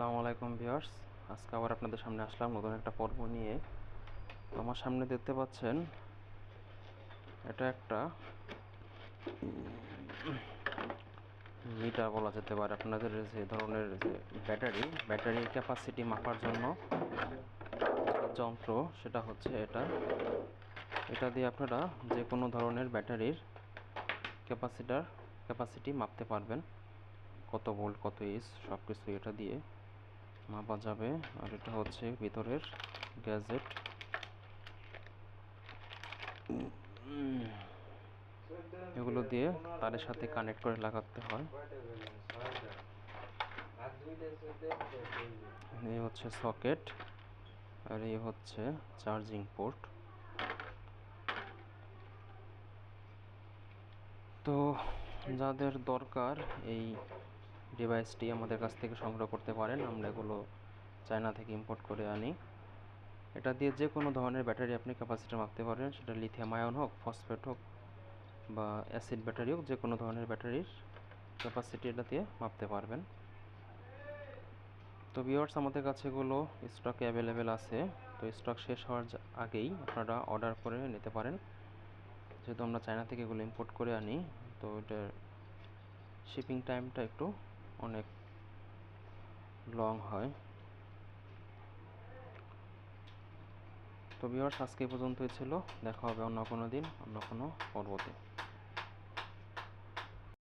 আসসালামু আলাইকুম ভিউয়ার্স। আজকে আবার আপনাদের সামনে আসলাম নতুন একটা পর্ব নিয়ে। আমার সামনে দেখতে পাচ্ছেন, এটা একটা মিটার বলা যেতে পারে। আপনাদের যে ধরনের যে ব্যাটারি ব্যাটারি ক্যাপাসিটি মাপার জন্য যন্ত্র, সেটা হচ্ছে এটা। এটা দিয়ে আপনারা যে কোনো ধরনের ব্যাটারির ক্যাপাসিটার ক্যাপাসিটি মাপতে পারবেন। কত ভোল্ট কত ইস সব কিছু এটা দিয়ে। মাপা যাবে, আর এটা হচ্ছে ভিতরের গ্যাজেট। এগুলো দিয়ে তারের সাথে কানেক্ট করে লাগাতে হয়। এই হচ্ছে সকেট আর এই হচ্ছে চার্জিং পোর্ট তো যাদের দরকার এই ডিভাইসটি আমাদের কাছ থেকে সংগ্রহ করতে পারেন। আমরা এগুলো চায়না থেকে ইম্পোর্ট করে আনি। এটা দিয়ে যে কোনো ধরনের ব্যাটারি আপনি ক্যাপাসিটি মাপতে পারেন। সেটা লিথিয়াম আয়ন হোক ফসফেট হোক বা অ্যাসিড ব্যাটারি হোক, যে কোনো ধরনের ব্যাটারির ক্যাপাসিটি এটা দিয়ে মাপতে পারবেন। তো ভিওয়ার্স আমাদের কাছে এগুলো স্টকে অ্যাভেলেবেল আছে। তো স্টক শেষ হওয়ার আগেই আপনারা অর্ডার করে নিতে পারেন। যেহেতু আমরা চায়না থেকে এগুলো ইম্পোর্ট করে আনি, তো এটার শিপিং টাইমটা একটু অনেক লং হয়। তো ভিওয়ার্স আজকে পর্যন্তই ছিল। দেখা হবে অন্য কোনো দিন, অন্য কোনো পর্বতে।